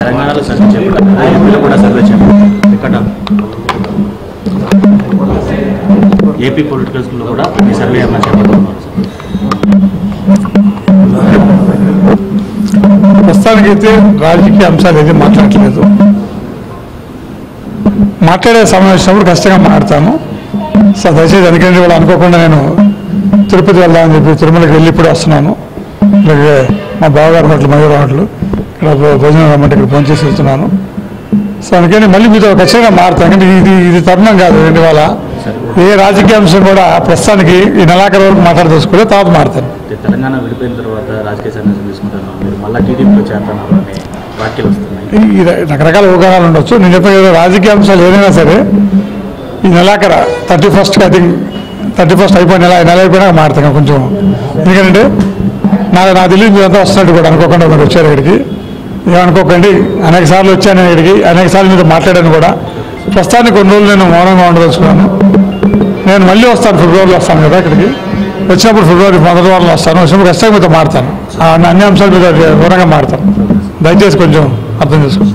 తెలంగాణలో సర్వే చెప్పారు కదా ఏపీలో కూడా సర్వే చెప్పారు ఇక్కడ ఏపీ పొలిటికల్స్లో కూడా ఈ సర్వే ఏమైనా చెప్పబోతున్నారు ప్రస్తుతానికైతే రాజకీయ అంశాలు ఏది మాట్లాడట్లేదు. మాట్లాడే సమయం వచ్చినప్పుడు ఖచ్చితంగా మాట్లాడతాను. సో దయచేసి ఎందుకంటే వాళ్ళు అనుకోకుండా నేను తిరుపతి వెళ్దామని చెప్పి తిరుమలకి వెళ్ళి ఇప్పుడు వస్తున్నాను. అలాగే మా బావగారు హోటల్ మయూర హోటల్. ఇక్కడ భోజనం రమ్మంటే ఇక్కడ ఫోన్ చేసి వెళ్తున్నాను. సో అందుకని మళ్ళీ మీతో ఖచ్చితంగా మారుతాను. ఎందుకంటే ఇది ఇది తరుణం కాదు రెండు వాళ్ళ ఏ రాజకీయ అంశం కూడా ప్రస్తుతానికి ఈ నెలాఖరు వరకు మాట్లాడదలుచుకుంటే తర్వాత మారుతాను. అంటే తెలంగాణ విడిపోయిన తర్వాత రాజకీయ సన్యాసం తీసుకుంటున్నాం మీరు మళ్ళీ టీడీపీలో చేరుతున్నారు అనే వ్యాఖ్యలు వస్తున్నాయి. ఈ ర- రకరకాల ఊహాలు ఉండొచ్చు. నేను చెప్పిన రాజకీయ అంశాలు ఏదైనా సరే ఈ నెలాఖర thirty first I think thirty first అయిపోయిన నెల నెల అయిపోయినాక మారుతాను కొంచెం. ఎందుకంటే నాకు నాకు తెలియదు మీరంతా వస్తున్నట్టు కూడా అనుకోకుండా మీరు వచ్చారు ఇక్కడికి. ఏమనుకోకండి అనేక సార్లు వచ్చాను నేను ఇక్కడికి అనేక సార్లు మీతో మాట్లాడాను కూడా. ప్రస్తుతానికి కొన్ని రోజులు నేను మౌనంగా ఉండదలుచుకున్నాను. నేను మళ్ళీ వస్తాను ఫిబ్రవరిలో వస్తాను కదా ఇక్కడికి. వచ్చినప్పుడు ఫిబ్రవరి మొదటి వారంలో వస్తాను. వచ్చినప్పుడు ఖచ్చితంగా మీతో మారుతాను. ఆ అన్ని అంశాల మీద వివరంగా మారుతాను. దయచేసి కొంచెం అర్థం చేసుకోండి.